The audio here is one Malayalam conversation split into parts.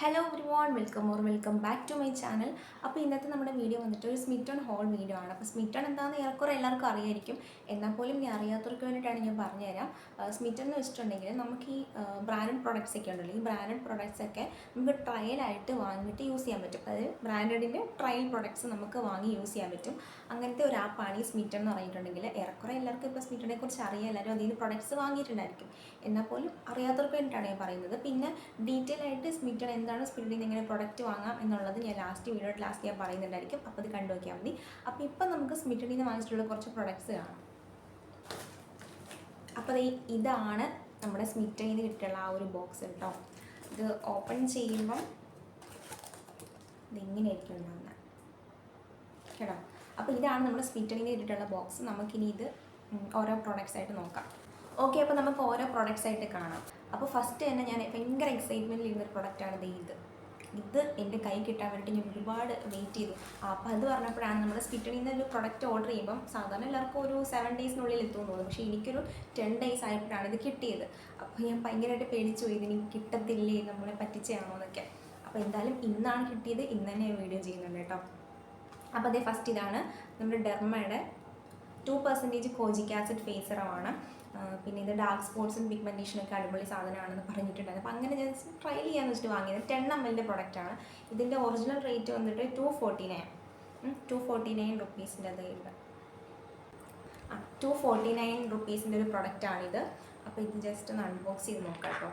Hello everyone welcome or welcome back to my channel അപ്പോൾ ഇന്നത്തെ നമ്മുടെ വീഡിയോ വന്നിട്ട് ഒരു സ്മിറ്റൺ ഹോൾ വീഡിയോ ആണ്. അപ്പോൾ സ്മിറ്റൺ എന്താണെന്ന് ഏറെക്കുറെ എല്ലാവർക്കും അറിയായിരിക്കും. എന്നാൽ പോലും ഞാൻ അറിയാത്തവർക്ക് വേണ്ടിയിട്ടാണ് ഞാൻ പറഞ്ഞുതരാം. സ്മിറ്റൺ എന്ന് വെച്ചിട്ടുണ്ടെങ്കിൽ നമുക്ക് ഈ ബ്രാൻഡഡ് പ്രോഡക്റ്റ്സ് ഒക്കെ ഉണ്ടല്ലോ. ഈ ബ്രാൻഡഡ് പ്രോഡക്റ്റ്സ് ഒക്കെ നമുക്ക് ട്രയലായിട്ട് വാങ്ങിയിട്ട് യൂസ് ചെയ്യാൻ പറ്റും. അതായത് ബ്രാൻഡഡിന്റെ ട്രയൽ പ്രോഡക്റ്റ്സ് നമുക്ക് വാങ്ങി യൂസ് ചെയ്യാൻ പറ്റും. അങ്ങനത്തെ ഒരു ആപ്പാണ് ഈ സ്മിറ്റൺ എന്ന് പറഞ്ഞിട്ടുണ്ടെങ്കിൽ. ഏറെക്കുറെ എല്ലാവർക്കും ഇപ്പോൾ സ്മിറ്റിനെ കുറിച്ച് അറിയാം. എല്ലാവരും അതിൽ നിന്ന് പ്രോഡക്റ്റ്സ് വാങ്ങിയിട്ടുണ്ടായിരിക്കും. എന്നാൽ പോലും അറിയാത്തവർക്ക് വേണ്ടിയിട്ടാണ് ഞാൻ പറയുന്നത്. പിന്നെ ഡീറ്റെയിൽ ആയിട്ട് സ്മിറ്റൺ എന്താണ് സ്മിറ്റണിൽ നിന്ന് എങ്ങനെ പ്രൊഡക്റ്റ് വാങ്ങാം എന്നുള്ളത് ഞാൻ ലാസ്റ്റ് വീഡിയോ ലാസ്റ്റ് ഞാൻ പറയുന്നുണ്ടായിരിക്കും. അപ്പോൾ അത് കണ്ടു നോക്കിയാൽ മതി. അപ്പോൾ ഇപ്പം നമുക്ക് സ്മിറ്റണിൽ നിന്ന് വാങ്ങിച്ചിട്ടുള്ള കുറച്ച് പ്രൊഡക്ട്സ് കാണാം. അപ്പോൾ ഇതാണ് നമ്മുടെ സ്മിറ്റണിൽ നിന്ന് കിട്ടിയുള്ള ആ ഒരു ബോക്സ് കേട്ടോ ഇത് ഓപ്പൺ ചെയ്യുമ്പം ഇതിങ്ങനെയായിരിക്കും ഉണ്ടാകുന്നത് കേട്ടോ? അപ്പോൾ ഇതാണ് നമ്മുടെ സ്മിറ്റണിൽ കിട്ടിയിട്ടുള്ള ബോക്സ് നമുക്കിനി ഇത് ഓരോ പ്രോഡക്റ്റ്സ് ആയിട്ട് നോക്കാം. ഓക്കെ അപ്പോൾ നമുക്ക് ഓരോ പ്രോഡക്റ്റ്സ് ആയിട്ട് കാണാം. അപ്പോൾ ഫസ്റ്റ് തന്നെ ഞാൻ ഭയങ്കര എക്സൈറ്റ്മെന്റിൽ ഇരുന്നൊരു പ്രൊഡക്റ്റാണ് ഇത്. ഇത് എന്റെ കൈ കിട്ടാൻ വേണ്ടി ഞാൻ ഒരുപാട് വെയിറ്റ് ചെയ്തു. അപ്പോൾ അത് പറഞ്ഞപ്പോഴാണ് നമ്മുടെ സ്പിറ്റണിൽ നിന്ന് ഒരു പ്രൊഡക്റ്റ് ഓർഡർ ചെയ്യുമ്പം സാധാരണ എല്ലാവർക്കും ഒരു സെവൻ ഡേയ്സിനുള്ളിൽ എത്തുമെന്ന് തോന്നുന്നു. പക്ഷേ എനിക്കൊരു ടെൻ ഡേയ്സ് ആയപ്പോഴാണ് ഇത് കിട്ടിയത്. അപ്പോൾ ഞാൻ ഭയങ്കരമായിട്ട് പേടിച്ചു പോയി ഇതിന് കിട്ടത്തില്ലേ? നമ്മളെ പറ്റിച്ചാണോ? എന്നൊക്കെ. അപ്പോൾ എന്തായാലും ഇന്നാണ് കിട്ടിയത്. ഇന്ന് തന്നെ വീഡിയോ ചെയ്യുന്നുണ്ട് കേട്ടോ. അപ്പോൾ അതേ ഫസ്റ്റ് ഇതാണ് നമ്മുടെ ഡെർമയുടെ ടു പെർസെന്റേജ് കോജിക് ആസിഡ് ഫേസറമാണ് പിന്നെ ഇത് ഡാർക്ക് സ്പോട്ട്സും പിഗ്മെന്റേഷനൊക്കെ അടിപൊളി സാധനമാണെന്ന് പറഞ്ഞിട്ടുണ്ടായിരുന്നു. അപ്പോൾ അങ്ങനെ ഞാൻ ട്രൈ ചെയ്യാന്ന് വെച്ചിട്ട് വാങ്ങിയത് ടെൻ എം എല്ലിന്റെ പ്രൊഡക്റ്റാണ് ഇതിന്റെ ഒറിജിനൽ റേറ്റ് വന്നിട്ട് two forty nine two forty nine റുപ്പീസിന്റെ ഉണ്ട്. ആ ടു ഫോർട്ടി നയൻ റുപ്പീസിന്റെ ഒരു പ്രൊഡക്റ്റാണിത് അപ്പോൾ ഇത് ജസ്റ്റ് ഒന്ന് അൺബോക്സ് ചെയ്ത് നോക്കാം കേട്ടോ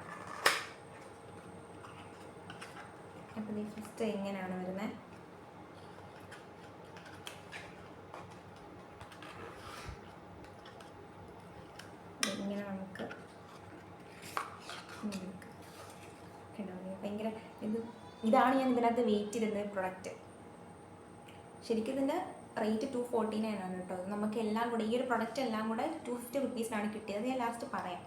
അപ്പോൾ ഇത് ഫസ്റ്റ് എങ്ങനെയാണ് വരുന്നത് ഇങ്ങനെ നമുക്ക് നമുക്ക് കണ്ടോ ഇത് ഭയങ്കര ഇത് ഇതാണ് ഞാൻ ഇതിനകത്ത് വെയിറ്റ് ചെയ്തിരുന്ന പ്രൊഡക്റ്റ് ശരിക്കും ഇതിന്റെ റേറ്റ് ടു ഫോർട്ടി നയൻ ആണ് കേട്ടോ. നമുക്ക് എല്ലാം കൂടെ ഈ ഒരു പ്രൊഡക്റ്റ് എല്ലാം കൂടെ ടു ഫിഫ്റ്റി റുപ്പീസിനാണ് കിട്ടിയത്. ഞാൻ ലാസ്റ്റ് പറയാം.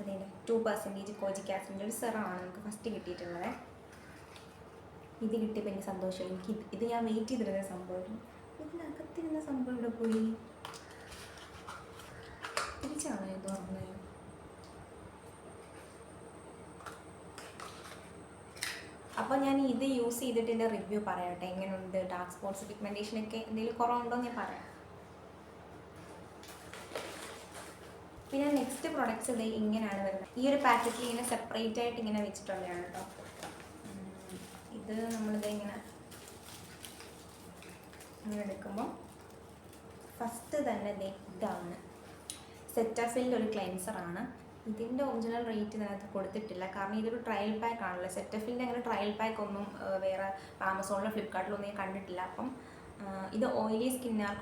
അതെ ടു പെർസെന്റേജ് കോജിക് ആസിഡിന്റെ ഒരു സെറാണ് നമുക്ക് ഫസ്റ്റ് കിട്ടിയിട്ടുള്ളത്. ഇത് കിട്ടിയപ്പോൾ എനിക്ക് സന്തോഷം എനിക്ക് ഇത് ഞാൻ വെയിറ്റ് ചെയ്തിരുന്ന സംഭവം. ഇതിനകത്തിരുന്ന സംഭവം ഇവിടെ പോയി? തിരിച്ചാണോ ഇത് അപ്പോൾ ഞാൻ ഇത് യൂസ് ചെയ്തിട്ട് റിവ്യൂ പറയട്ടെ. എങ്ങനെയുണ്ട് ഡാർക്ക് സ്പോട്ട്സ് പിഗ്മെന്റേഷൻ ഒക്കെ എന്തെങ്കിലും കുറവുണ്ടോ ഞാൻ പറയാം. പിന്നെ നെക്സ്റ്റ് പ്രൊഡക്ട്സ് ഇത് ഇങ്ങനെയാണ് വരുന്നത്. ഈ ഒരു പാക്കറ്റിൽ ഇങ്ങനെ സെപ്പറേറ്റ് ആയിട്ട് ഇങ്ങനെ വെച്ചിട്ടുള്ളതാണ് കേട്ടോ ഇത് നമ്മളിത് ഇങ്ങനെ ഇങ്ങനെ എടുക്കുമ്പോൾ ഫസ്റ്റ് തന്നെ ഇതാണ്. സെറ്റാഫിലിന്റെ ഒരു ക്ലെൻസറാണ് ഇതിന്റെ ഒറിജിനൽ റേറ്റ് ഇതിനകത്ത് കൊടുത്തിട്ടില്ല. കാരണം ഇതൊരു ട്രയൽ പാക്ക് ആണല്ലോ. സെറ്റഫിന്റെ അങ്ങനെ ട്രയൽ പാക്ക് ഒന്നും വേറെ ആമസോണിലോ ഫ്ലിപ്കാർട്ടിലൊന്നും ഞാൻ കണ്ടിട്ടില്ല. അപ്പം ഇത് ഓയിലി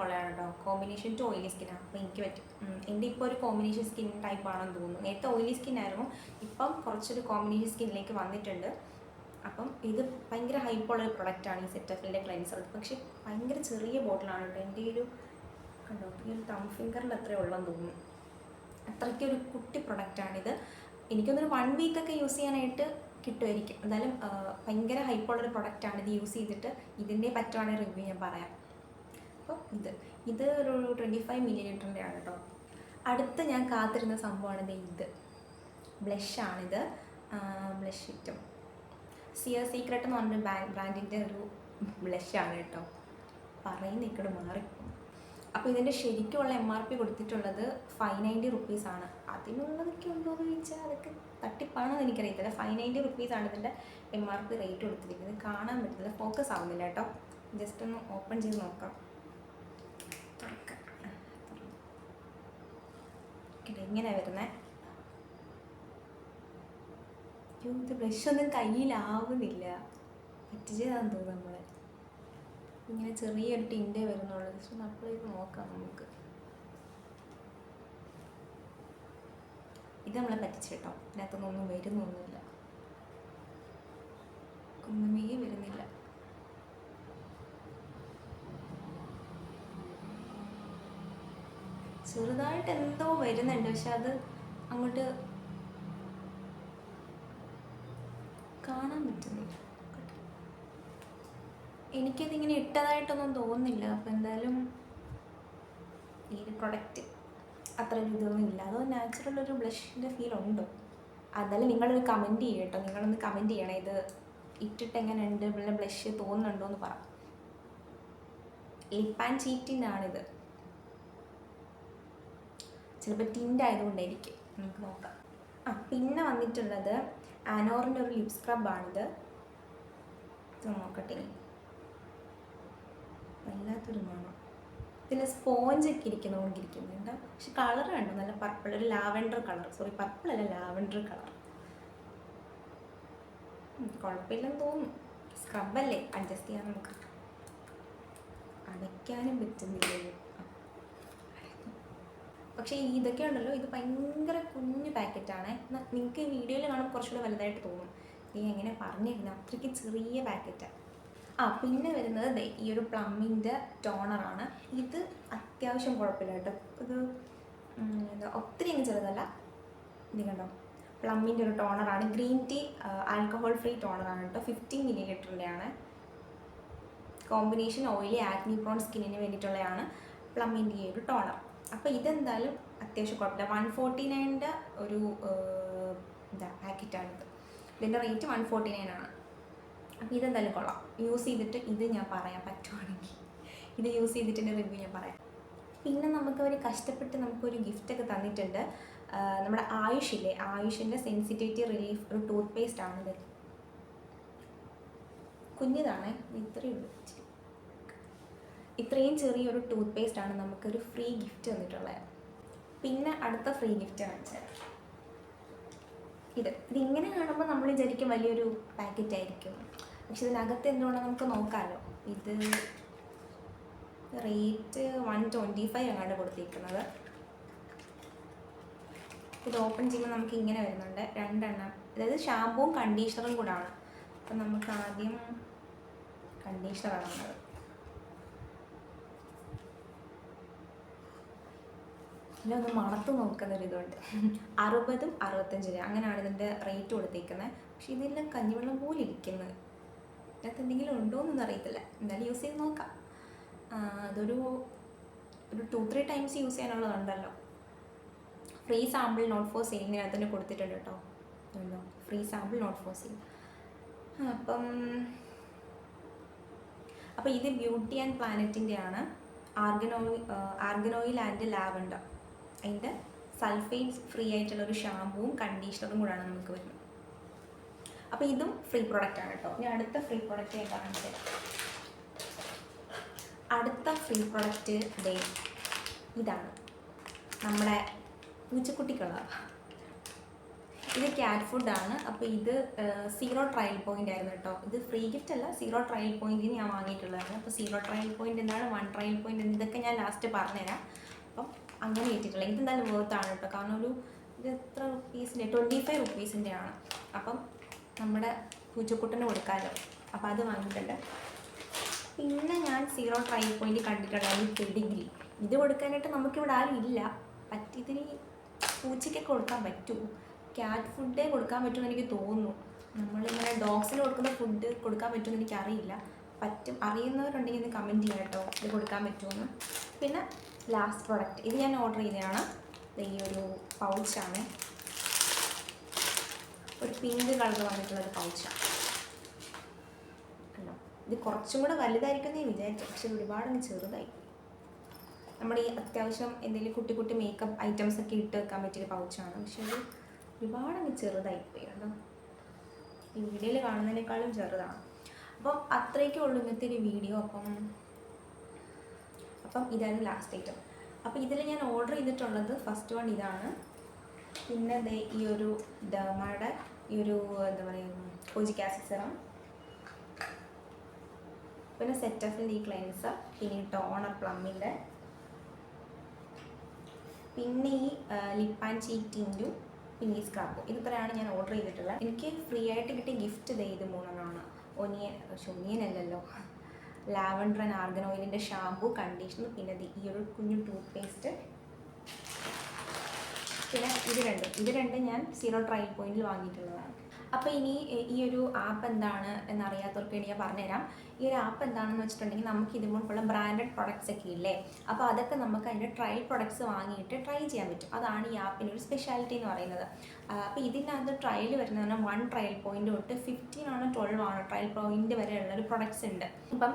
കൊള്ളാണ് കേട്ടോ കോമ്പിനേഷൻ ടു ഓയിലി സ്കിന്നാണ് അപ്പോൾ എനിക്ക് പറ്റും. എന്റെ ഇപ്പോൾ ഒരു കോമ്പിനേഷൻ സ്കിൻ ടൈപ്പ് ആണെന്ന് തോന്നുന്നു. നേരത്തെ ഓയിലി സ്കിന്നായിരുന്നു ഇപ്പം കുറച്ചൊരു കോമ്പിനേഷൻ സ്കിന്നിലേക്ക് വന്നിട്ടുണ്ട്. അപ്പം ഇത് ഭയങ്കര ഹൈപ്പുള്ളൊരു പ്രൊഡക്റ്റാണ് ഈ സെറ്റഫിന്റെ ക്ലെൻസർ പക്ഷേ ഭയങ്കര ചെറിയ ബോട്ടിലാണ് കേട്ടോ എന്റെ ഒരു കണ്ടോ ഈ ഒരു തം ഫിംഗറിന്റെ അത്രേ ഉള്ളെന്ന് തോന്നുന്നു. അത്രയ്ക്ക് ഒരു കുട്ടി പ്രൊഡക്റ്റാണിത് എനിക്കൊന്നൊരു വൺ വീക്കൊക്കെ യൂസ് ചെയ്യാനായിട്ട് കിട്ടുമായിരിക്കും. എന്തായാലും ഭയങ്കര ഹൈപ്പുള്ളൊരു പ്രൊഡക്റ്റാണ് ഇത് യൂസ് ചെയ്തിട്ട്. ഇതിന്റെ പറ്റുവാണെങ്കിൽ റിവ്യൂ ഞാൻ പറയാം. അപ്പോൾ ഇത്. ഇത് ഒരു ട്വന്റി ഫൈവ് മില്ലി ലിറ്ററിന്റെ ആണ് കേട്ടോ അടുത്ത് ഞാൻ കാത്തിരുന്ന സംഭവമാണ് ഇത്. ബ്ലഷാണിത് ബ്ലഷ് ഇറ്റും സിയർ സീക്രട്ട് എന്ന് പറഞ്ഞൊരു ബാ ബ്രാൻഡിന്റെ ഒരു ബ്ലഷാണ് കേട്ടോ പറയുന്ന ഇക്കട് മാറിപ്പോകും അപ്പോൾ ഇതിന്റെ ശരിക്കുള്ള എം ആർ പി കൊടുത്തിട്ടുള്ളത് ഫൈവ് നയന്റി റുപ്പീസ് ആണ്. അതിനുള്ളതൊക്കെ ഉണ്ടോ എന്ന് ചോദിച്ചാൽ അതൊക്കെ തട്ടിപ്പാണെന്ന് എനിക്കറിയത്തില്ല. ഫൈവ് നയന്റി റുപ്പീസ് ആണ് ഇതിന്റെ എം ആർ പി റേറ്റ് കൊടുത്തിരിക്കുന്നത്. കാണാൻ പറ്റില്ല ഫോക്കസ് ആവുന്നില്ല കേട്ടോ. ജസ്റ്റ് ഒന്ന് ഓപ്പൺ ചെയ്ത് നോക്കാം. ഇങ്ങനെ വരുന്നത് അയ്യോ ഇത് ബ്രഷ് ഒന്നും കയ്യിലാവുന്നില്ല. പറ്റിച്ചതാന്ന് തോന്നുന്നു നമ്മളെ. ഇങ്ങനെ ചെറിയൊരു ടിന്റെ വരുന്നുള്ളൂ. ജസ്റ്റ് അപ്ലൈ ചെയ്ത് നോക്കാം നമുക്ക്. ഇത് നമ്മളെ പറ്റിച്ചു കേട്ടോ. ഇതിനകത്തൊന്നും വരുന്നൊന്നുമില്ല. ഒന്നുമേ വരുന്നില്ല. ചെറുതായിട്ട് എന്തോ വരുന്നുണ്ട്. പക്ഷെ അത് അങ്ങോട്ട് കാണാൻ പറ്റുന്നില്ല. എനിക്കതിങ്ങനെ ഇട്ടതായിട്ടൊന്നും തോന്നുന്നില്ല. അപ്പോൾ എന്തായാലും ഈ ഒരു പ്രൊഡക്റ്റ് അത്ര ഒരു ഇതൊന്നും ഇല്ല. അതോ നാച്ചുറൽ ഒരു ബ്ലഷിന്റെ ഫീൽ ഉണ്ടോ. അതെല്ലാം നിങ്ങളൊരു കമന്റ് ചെയ്യട്ടോ നിങ്ങളൊന്ന് കമന്റ് ചെയ്യണം. ഇത് ഇട്ടിട്ട് എങ്ങനെ ഉണ്ട് ഇവിടെ ബ്ലഷ് തോന്നുന്നുണ്ടോ എന്ന് പറ. ലിപ്പ് ആൻഡ് ചീറ്റിന്റെ ചിലപ്പോൾ ടിന്റ് ആയതുകൊണ്ടായിരിക്കും. നമുക്ക് നോക്കാം. ആ പിന്നെ വന്നിട്ടുള്ളത് ആനോറിന്റെ ഒരു ലിപ് സ്ക്രബാണിത് നോക്കട്ടെ. വല്ലാത്തൊരു മണം. പിന്നെ സ്പോഞ്ച് ഒക്കെ ഇരിക്കുന്ന ഇരിക്കുന്നുണ്ട് പക്ഷെ കളർ കണ്ടോ? നല്ല പർപ്പിൾ ഒരു ലാവൻഡർ കളർ സോറി പർപ്പിൾ അല്ല ലാവൻഡർ കളർ കുഴപ്പമില്ലെന്ന് തോന്നുന്നു. സ്ക്രബല്ലേ അഡ്ജസ്റ്റ് ചെയ്യാൻ നമുക്ക് അടയ്ക്കാനും പറ്റുന്നില്ലല്ലോ ആ. പക്ഷേ ഇതൊക്കെ ഉണ്ടല്ലോ ഇത് ഭയങ്കര കുഞ്ഞു പാക്കറ്റാണ് നിങ്ങൾക്ക് വീഡിയോയിൽ കാണുമ്പോൾ കുറച്ചുകൂടെ വലുതായിട്ട് തോന്നും. നീ എങ്ങനെ പറഞ്ഞിരുന്നു. അത്രയ്ക്ക് ചെറിയ പാക്കറ്റാണ് ആ പിന്നെ വരുന്നത് ദേ ഈ ഒരു പ്ലമ്മിന്റെ ടോണറാണ് ഇത് അത്യാവശ്യം കുഴപ്പമില്ല കേട്ടോ. ഇത് എന്താ ഒത്തിരി അങ്ങ് ചെറുതല്ല. ഇത് കണ്ടോ? പ്ലമ്മിന്റെ ഒരു ടോണറാണ് ഗ്രീൻ ടീ ആൽക്കഹോൾ ഫ്രീ ടോണറാണ് കേട്ടോ ഫിഫ്റ്റീൻ മില്ലി ലിറ്ററിന്റെയാണ് കോമ്പിനേഷൻ ഓയിലി ആക്നി പ്രോൺ സ്കിന്നിന് വേണ്ടിയിട്ടുള്ളതാണ് പ്ലമ്മിന്റെ ഈ ഒരു ടോണർ അപ്പോൾ ഇതെന്തായാലും അത്യാവശ്യം കുഴപ്പമില്ല. വൺ ഫോർട്ടി നയന്റെ ഒരു എന്താ പാക്കറ്റാണിത് ഇതിന്റെ റേറ്റ് വൺ ഫോർട്ടി നയൻ ആണ്. അപ്പോൾ ഇതെന്തായാലും കൊള്ളാം. യൂസ് ചെയ്തിട്ട് ഇത് ഞാൻ പറയാം പറ്റുവാണെങ്കിൽ ഇത് യൂസ് ചെയ്തിട്ട് റിവ്യൂ ഞാൻ പറയാം. പിന്നെ നമുക്ക് അവർ കഷ്ടപ്പെട്ട് നമുക്കൊരു ഗിഫ്റ്റൊക്കെ തന്നിട്ടുണ്ട്. നമ്മുടെ ആയുഷില്ലേ ആയുഷിന്റെ സെൻസിറ്റിവിറ്റി റിലീഫ് ഒരു ടൂത്ത് പേസ്റ്റ് ആണിത് കുഞ്ഞിതാണ് ഇത്രയേ ഉള്ളൂ. ഇത്രയും ചെറിയൊരു ടൂത്ത് പേസ്റ്റ് ആണ് നമുക്കൊരു ഫ്രീ ഗിഫ്റ്റ് തന്നിട്ടുള്ളത്. പിന്നെ അടുത്ത ഫ്രീ ഗിഫ്റ്റ് കാണിച്ചത് ഇത്. ഇതിങ്ങനെ കാണുമ്പോൾ നമ്മൾ വിചാരിക്കും വലിയൊരു പാക്കറ്റ് ആയിരിക്കും. പക്ഷെ ഇതിനകത്ത് എന്തുകൊണ്ടാണ് നമുക്ക് നോക്കാമല്ലോ ഇത് റേറ്റ് വൺ ട്വന്റി ഫൈവ് എങ്ങാണ്ട് കൊടുത്തിരിക്കുന്നത്. ഇത് ഓപ്പൺ ചെയ്യുമ്പോൾ നമുക്ക് ഇങ്ങനെ വരുന്നുണ്ട്. രണ്ടെണ്ണം. അതായത് ഷാമ്പുവും കണ്ടീഷണറും കൂടാണ്. അപ്പം നമുക്ക് ആദ്യം കണ്ടീഷണറാണ് വന്നത് പിന്നെ ഒന്ന് മണത്ത് നോക്കുന്ന ഒരു ഇതുണ്ട് അറുപതും അറുപത്തഞ്ച് രൂപ. അങ്ങനെയാണ് ഇതിന്റെ റേറ്റ് കൊടുത്തേക്കുന്നത് പക്ഷെ ഇതെല്ലാം കഞ്ഞിവെള്ളം പോലെ ഇരിക്കുന്നത് ഇതിനകത്ത് എന്തെങ്കിലും ഉണ്ടോ എന്നൊന്നും അറിയത്തില്ല. എന്തായാലും യൂസ് ചെയ്ത് നോക്കാം. അതൊരു ഒരു two three times use ചെയ്യാനുള്ളതുണ്ടല്ലോ. Free sample not for sale സെയിലിനകത്ത് തന്നെ കൊടുത്തിട്ടുണ്ട് കേട്ടോ. Free sample not for sale അപ്പം അപ്പോൾ ഇത് ബ്യൂട്ടി ആൻഡ് പ്ലാനറ്റിന്റെ ആണ് argan oil argan oil and lavender അതിന്റെ സൾഫേറ്റ് ഫ്രീ ആയിട്ടുള്ള ഒരു ഷാമ്പുവും കണ്ടീഷണറും കൂടാണ് നമുക്ക് വരുന്നത്. അപ്പോൾ ഇതും ഫ്രീ പ്രൊഡക്റ്റ് ആണ് കേട്ടോ ഇനി അടുത്ത ഫ്രീ പ്രൊഡക്റ്റ് ഞാൻ കാണിച്ചു. അടുത്ത ഫ്രീ പ്രൊഡക്റ്റ് ഡേ ഇതാണ്. നമ്മുടെ പൂച്ചക്കുട്ടിക്കുള്ള. ഇത് ക്യാറ്റ് ഫുഡാണ് അപ്പോൾ ഇത് സീറോ ട്രയൽ പോയിന്റ് ആയിരുന്നു കേട്ടോ ഇത് ഫ്രീ ഗിഫ്റ്റ് അല്ല സീറോ ട്രയൽ പോയിന്റിന് ഞാൻ വാങ്ങിയിട്ടുള്ളതാണ്. അപ്പോൾ സീറോ ട്രയൽ പോയിന്റ് എന്താണ് വൺ ട്രയൽ പോയിന്റ് ഇതൊക്കെ ഞാൻ ലാസ്റ്റ് പറഞ്ഞുതരാം. അപ്പം അങ്ങനെ ഇട്ടിട്ടുള്ളത് ഇതെന്തായാലും വേർത്താണ് കേട്ടോ കാരണം ഒരു ഇത് എത്ര റുപ്പീസിന്റെ ട്വന്റി ഫൈവ് റുപ്പീസിന്റെ ആണ്. അപ്പം നമ്മുടെ പൂച്ചക്കുട്ടന് കൊടുക്കാമല്ലോ അപ്പോൾ അത് വാങ്ങിയിട്ടുണ്ട് പിന്നെ ഞാൻ സീറോ ട്രൈ പോയിന്റ് ഈ പെഡിഗ്രി ഇത് കൊടുക്കാനായിട്ട് നമുക്കിവിടെ ആരും ഇല്ല. പറ്റി പറ്റിയതിന് പൂച്ചയ്ക്കൊക്കെ കൊടുക്കാൻ പറ്റുമോ ക്യാറ്റ് ഫുഡേ കൊടുക്കാൻ പറ്റുമെന്ന് എനിക്ക് തോന്നുന്നു. നമ്മളിങ്ങനെ ഡോഗ്സിന് കൊടുക്കുന്ന ഫുഡ് കൊടുക്കാൻ പറ്റുമെന്ന് എനിക്കറിയില്ല. പറ്റും. അറിയുന്നവരുണ്ടെങ്കിൽ ഒന്ന് കമന്റ് ചെയ്യാം കേട്ടോ. ഇത് കൊടുക്കാൻ പറ്റുമെന്ന്. പിന്നെ ലാസ്റ്റ് പ്രോഡക്റ്റ് ഇത് ഞാൻ ഓർഡർ ചെയ്തതാണ്. ഈ ഒരു പൗച്ചാണ് ഒരു പിങ്ക് കളർ വന്നിട്ടുള്ള ഒരു പൗച്ചാണ് കണ്ടോ? ഇത് കുറച്ചും കൂടെ വലുതായിരിക്കുന്നേ വിചാരിച്ചു. പക്ഷെ ഒരുപാട് ചെറുതായി. നമ്മുടെ ഈ അത്യാവശ്യം എന്തെങ്കിലും കുട്ടി കുട്ടി മേക്കപ്പ് ഐറ്റംസ് ഒക്കെ ഇട്ട് വെക്കാൻ പറ്റിയൊരു പൗച്ചാണ് പക്ഷെ അത് ഒരുപാടങ്ങ് ചെറുതായിപ്പോയി കണ്ടോ? ഈ വീഡിയോയിൽ കാണുന്നതിനേക്കാളും ചെറുതാണ്. അപ്പം അത്രയൊക്കെ ഉള്ളൂ ഇന്നത്തെ ഒരു വീഡിയോ. അപ്പം അപ്പം ഇതായിരുന്നു ലാസ്റ്റ് ഐറ്റം അപ്പം ഇതിൽ ഞാൻ ഓർഡർ ചെയ്തിട്ടുള്ളത് ഫസ്റ്റ് വൺ ഇതാണ്. പിന്നെ ദേ ഈ ഒരു ഡമായുടെ ഈ ഒരു എന്താ പറയുക കൊജിക് ആസിഡ് സിറം പിന്നെ സെറ്റഫിന്റെ ഈ ക്ലെൻസർ പിന്നെ ടോണർ പ്ലമ്മിന്റെ പിന്നെ ഈ ലിപ്പ് ആൻഡ് ചീക്ക് ടിന്റും പിന്നെ ഈ സ്ക്രബ് ഇതിത്രയാണ് ഞാൻ ഓർഡർ ചെയ്തിട്ടുള്ളത്. എനിക്ക് ഫ്രീ ആയിട്ട് കിട്ടിയ ഗിഫ്റ്റ് ഇതേ ഇത് മൂന്നെണ്ണമാണ് ഒനിയൻ ഒനിയൻ അല്ലല്ലോ ലാവൻഡർ ആൻഡ് ആർഗൻ ഓയിലിന്റെ ഷാമ്പു കണ്ടീഷണർ പിന്നെ ഈ ഒരു കുഞ്ഞു ടൂത്ത് പേസ്റ്റ് പിന്നെ ഇത് രണ്ടും. ഇത് രണ്ടും ഞാൻ സീറോ ട്രയൽ പോയിന്റിൽ വാങ്ങിയിട്ടുള്ളതാണ്. അപ്പോൾ ഇനി ഈ ഒരു ആപ്പ് എന്താണ് എന്നറിയാത്തവർക്ക് വേണ്ടി ഞാൻ പറഞ്ഞുതരാം. ഈ ഒരു ആപ്പ് എന്താണെന്ന് വെച്ചിട്ടുണ്ടെങ്കിൽ നമുക്ക് ഇതുപോലുള്ള ബ്രാൻഡഡ് പ്രൊഡക്ട്സ് ഒക്കെ ഇല്ലേ? അപ്പോൾ അതൊക്കെ നമുക്ക് അതിന്റെ ട്രയൽ പ്രൊഡക്ട്സ് വാങ്ങിയിട്ട് ട്രൈ ചെയ്യാൻ പറ്റും. അതാണ് ഈ ആപ്പിന്റെ ഒരു സ്പെഷ്യാലിറ്റി എന്ന് പറയുന്നത്. അപ്പോൾ ഇതിനകത്ത് ട്രയൽ വരുന്നത് വൺ ട്രയൽ പോയിന്റ് തൊട്ട് ഫിഫ്റ്റീൻ ആണോ ട്വൽവ് ആണോ ട്രയൽ പോയിന്റ് വരെയുള്ള ഒരു പ്രൊഡക്ട്സ് ഉണ്ട്. ഇപ്പം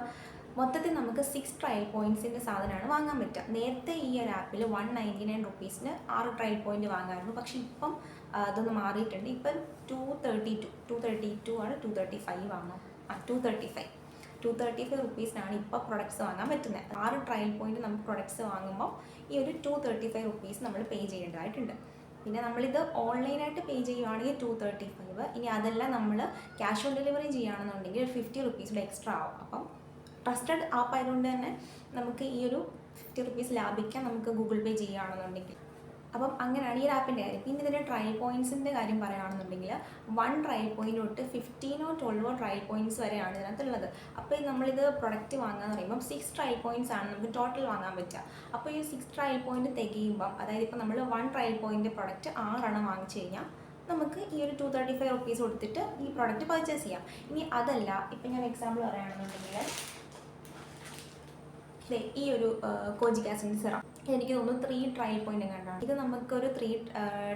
മൊത്തത്തിൽ നമുക്ക് സിക്സ് ട്രയൽ പോയിന്റ്സിന്റെ സാധനമാണ് വാങ്ങാൻ പറ്റുക. നേരത്തെ ഈ ഒരു ആപ്പിൽ വൺ നയന്റി നയൻ റുപ്പീസിന് ആറ് ട്രയൽ പോയിന്റ് വാങ്ങാമായിരുന്നു പക്ഷേ ഇപ്പം അതൊന്ന് മാറിയിട്ടുണ്ട്. ഇപ്പം two thirty two two thirty two ആണ് ടു തേർട്ടി ഫൈവ് ആണോ ആ two thirty five two thirty five റുപ്പീസിനാണ് ഇപ്പോൾ പ്രൊഡക്ട്സ് വാങ്ങാൻ പറ്റുന്നത്. ആറ് ട്രയൽ പോയിന്റ് നമുക്ക് പ്രൊഡക്ട്സ് വാങ്ങുമ്പോൾ ഈ ഒരു ടു തേർട്ടി ഫൈവ് റുപ്പീസ് നമ്മൾ പേ ചെയ്യേണ്ടതായിട്ടുണ്ട്. പിന്നെ നമ്മളിത് ഓൺലൈനായിട്ട് പേ ചെയ്യുവാണെങ്കിൽ ടു തേർട്ടി ഫൈവ് ഇനി അതെല്ലാം നമ്മൾ ക്യാഷ് ഓൺ ഡെലിവറി ചെയ്യുകയാണെന്നുണ്ടെങ്കിൽ ഒരു ഫിഫ്റ്റി റുപ്പീസിന്റെ എക്സ്ട്രാ ആവും. അപ്പം ട്രസ്റ്റഡ് ആപ്പ് ആയതുകൊണ്ട് തന്നെ നമുക്ക് ഈ ഒരു ഫിഫ്റ്റി റുപ്പീസ് ലാഭിക്കാൻ നമുക്ക് ഗൂഗിൾ പേ ചെയ്യുകയാണെന്നുണ്ടെങ്കിൽ. അപ്പം അങ്ങനെയാണ് ഈ ആപ്പിന്റെ കാര്യം. പിന്നെ ഇതിന്റെ ട്രയൽ പോയിന്റ്സിന്റെ കാര്യം പറയുകയാണെന്നുണ്ടെങ്കിൽ വൺ ട്രയൽ പോയിന്റ് തൊട്ട് ഫിഫ്റ്റീനോ ട്വൽവോ ട്രയൽ പോയിന്റ്സ് വരെയാണ് ഇതിനകത്തുള്ളത്. അപ്പോൾ ഇത് നമ്മളിത് പ്രൊഡക്റ്റ് വാങ്ങാന്ന് പറയുമ്പോൾ സിക്സ് ട്രയൽ പോയിന്റ്സ് ആണ് നമുക്ക് ടോട്ടൽ വാങ്ങാൻ പറ്റുക. അപ്പോൾ ഈ സിക്സ് ട്രയൽ പോയിന്റ് തികയുമ്പം അതായത് ഇപ്പോൾ നമ്മൾ വൺ ട്രയൽ പോയിന്റ് പ്രൊഡക്റ്റ് ആറെണ്ണം വാങ്ങിച്ചു കഴിഞ്ഞാൽ നമുക്ക് ഈ ഒരു ടു തേർട്ടി ഫൈവ് റുപ്പീസ് കൊടുത്തിട്ട് ഈ പ്രൊഡക്റ്റ് പർച്ചേസ് ചെയ്യാം. ഇനി അതല്ല ഇപ്പം ഞാൻ എക്സാമ്പിൾ പറയുകയാണെന്നുണ്ടെങ്കിൽ ഈ ഒരു കോജിക് ആസിഡ് സിറം. എനിക്ക് തോന്നുന്നു ത്രീ ട്രയൽ പോയിന്റ് കണ്ടാണ് ഇത് നമുക്കൊരു ത്രീ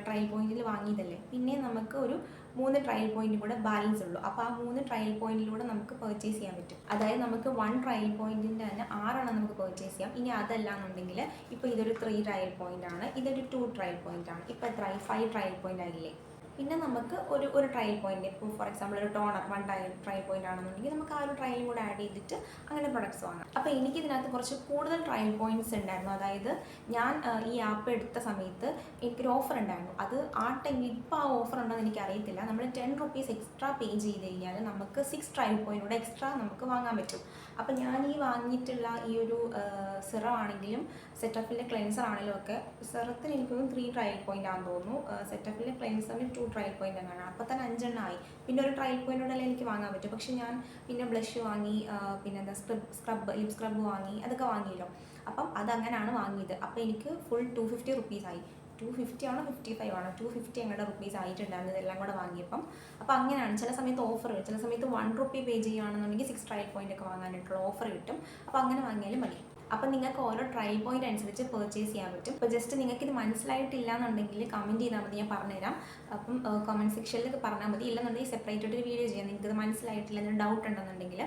ട്രയൽ പോയിന്റിൽ വാങ്ങിയതല്ലേ? പിന്നെ നമുക്ക് ഒരു മൂന്ന് ട്രയൽ പോയിന്റ് കൂടെ ബാലൻസ് ഉള്ളൂ. അപ്പോൾ ആ മൂന്ന് ട്രയൽ പോയിന്റിലൂടെ നമുക്ക് പർച്ചേസ് ചെയ്യാൻ പറ്റും. അതായത് നമുക്ക് വൺ ട്രയൽ പോയിന്റിന്റെ തന്നെ ആറെണ്ണം നമുക്ക് പർച്ചേസ് ചെയ്യാം. ഇനി അതല്ല എന്നുണ്ടെങ്കിൽ ഇപ്പോൾ ഇതൊരു ത്രീ ട്രയൽ പോയിന്റ് ആണ്. ഇതൊരു ടു ട്രയൽ പോയിന്റ് ആണ്. ഇപ്പോൾ എത്ര ഫൈവ് ട്രയൽ പോയിന്റ് ആയില്ലേ? പിന്നെ നമുക്ക് ഒരു ഒരു ട്രയൽ പോയിന്റ് ഇപ്പോൾ ഫോർ എക്സാമ്പിൾ ഒരു toner one trial trial point ആണെന്നുണ്ടെങ്കിൽ നമുക്ക് ആ ഒരു ട്രയലും കൂടെ ആഡ് ചെയ്തിട്ട് അങ്ങനെ പ്രൊഡക്ട്സ് വാങ്ങാം. അപ്പോൾ എനിക്ക് ഇതിനകത്ത് കുറച്ച് കൂടുതൽ ട്രയൽ പോയിന്റ്സ് ഉണ്ടായിരുന്നു. അതായത് ഞാൻ ഈ ആപ്പ് എടുത്ത സമയത്ത് എനിക്കൊരു ഓഫർ ഉണ്ടായിരുന്നു. അത് ആ ടൈമിൽ ഇപ്പോൾ ആ ഓഫർ ഉണ്ടോ എന്ന് എനിക്ക് അറിയത്തില്ല. നമ്മൾ ടെൻ റുപ്പീസ് എക്സ്ട്രാ പേ ചെയ്ത് കഴിഞ്ഞാൽ നമുക്ക് സിക്സ് ട്രയൽ പോയിന്റ് കൂടെ എക്സ്ട്രാ നമുക്ക് വാങ്ങാൻ പറ്റും. അപ്പോൾ ഞാൻ ഈ വാങ്ങിയിട്ടുള്ള ഈ ഒരു സിറം ആണെങ്കിലും സെറ്റപ്പിന്റെ ക്ലെൻസർ ആണെങ്കിലും ഒക്കെ സിറത്തിന് എനിക്കൊന്നും ത്രീ ട്രയൽ പോയിന്റ് ആണെന്ന് തോന്നുന്നു. സെറ്റപ്പിന്റെ ക്ലെൻസറിന് ടു ട്രയൽ പോയിന്റ് എന്നാണ് അപ്പോൾ തന്നെ അഞ്ചെണ്ണം ആയി പിന്നെ ഒരു ട്രയൽ പോയിന്റോടെല്ലാം എനിക്ക് വാങ്ങാൻ പറ്റും. പക്ഷെ ഞാൻ പിന്നെ ബ്ലഷ് വാങ്ങി പിന്നെ എന്താ സ്ക്രബ് സ്ക്രബ് ലിപ് സ്ക്രബ് വാങ്ങി അതൊക്കെ വാങ്ങിയല്ലോ. അപ്പം അതങ്ങനെയാണ് വാങ്ങിയത്. അപ്പോൾ എനിക്ക് ഫുൾ ടു ഫിഫ്റ്റി റുപ്പീസ് ആയി. ടു ഫിഫ്റ്റി ആണോ ഫിഫ്റ്റി ഫൈവ് ആണോ? ടു ഫിഫ്റ്റി അങ്ങോട്ട് റുപ്പീസ് ആയിട്ടുണ്ടായിരുന്നു ഇതെല്ലാം കൂടെ വാങ്ങിയപ്പം. അപ്പോൾ അങ്ങനെയാണ് ചില സമയത്ത് ഓഫർ ചില സമയത്ത് വൺ റുപ്പി പേ ചെയ്യുകയാണെന്നുണ്ടെങ്കിൽ സിക്സ് ട്രയൽ പോയിന്റ് ഒക്കെ വാങ്ങാനായിട്ടുള്ള ഓഫർ കിട്ടും. അപ്പോൾ അങ്ങനെ വാങ്ങിയാലും മതി. അപ്പം നിങ്ങൾക്ക് ഓരോ ട്രൈ പോയിന്റ് അനുസരിച്ച് പെർച്ചേസ് ചെയ്യാൻ പറ്റും. അപ്പോൾ ജസ്റ്റ് നിങ്ങൾക്ക് ഇത് മനസ്സിലായിട്ടില്ല എന്നുണ്ടെങ്കിൽ കമന്റ് ചെയ്താൽ മതി ഞാൻ പറഞ്ഞുതരാം. അപ്പം കമന്റ് സെക്ഷനിൽ പറഞ്ഞാൽ മതി. ഇല്ലെന്നുണ്ടെങ്കിൽ സെപ്പറേറ്റ് ഒരു വീഡിയോ ചെയ്യാം. നിങ്ങൾക്ക് ഇത് മനസ്സിലായിട്ടില്ല എന്നൊരു ഡൗട്ട് ഉണ്ടെന്നുണ്ടെങ്കിൽ.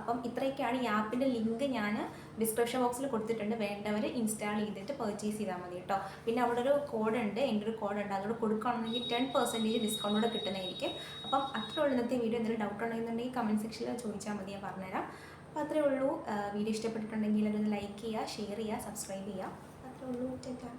അപ്പം ഇത്രയൊക്കെയാണ് ഈ ആപ്പിന്റെ ലിങ്ക് ഞാൻ ഡിസ്ക്രിപ്ഷൻ ബോക്സിൽ കൊടുത്തിട്ടുണ്ട്. വേണ്ടവർ ഇൻസ്റ്റാൾ ചെയ്തിട്ട് പെർച്ചേസ് ചെയ്താൽ മതി കേട്ടോ. പിന്നെ അവിടെ ഒരു കോഡ് ഉണ്ട്. എന്റെ ഒരു കോഡ് ഉണ്ട്. അതോട് കൊടുക്കുകയാണെന്നുണ്ടെങ്കിൽ ടെൻ പെർസെന്റേജ് ഡിസ്കൗണ്ട് കൂടെ കിട്ടുന്നതായിരിക്കും. അപ്പം അത്ര ഇന്നത്തെ വീഡിയോ എന്തെങ്കിലും ഡൗട്ട് ഉണ്ടെന്നുണ്ടെങ്കിൽ കമന്റ് സെക്ഷനിൽ ചോദിച്ചാൽ മതി. ഞാൻ പറഞ്ഞുതരാം. അപ്പോൾ അത്രയേ ഉള്ളൂ. വീഡിയോ ഇഷ്ടപ്പെട്ടിട്ടുണ്ടെങ്കിൽ അതൊന്ന് ലൈക്ക് ചെയ്യുക ഷെയർ ചെയ്യുക സബ്സ്ക്രൈബ് ചെയ്യുക. അത്രയേ ഉള്ളൂ. ചേട്ടാ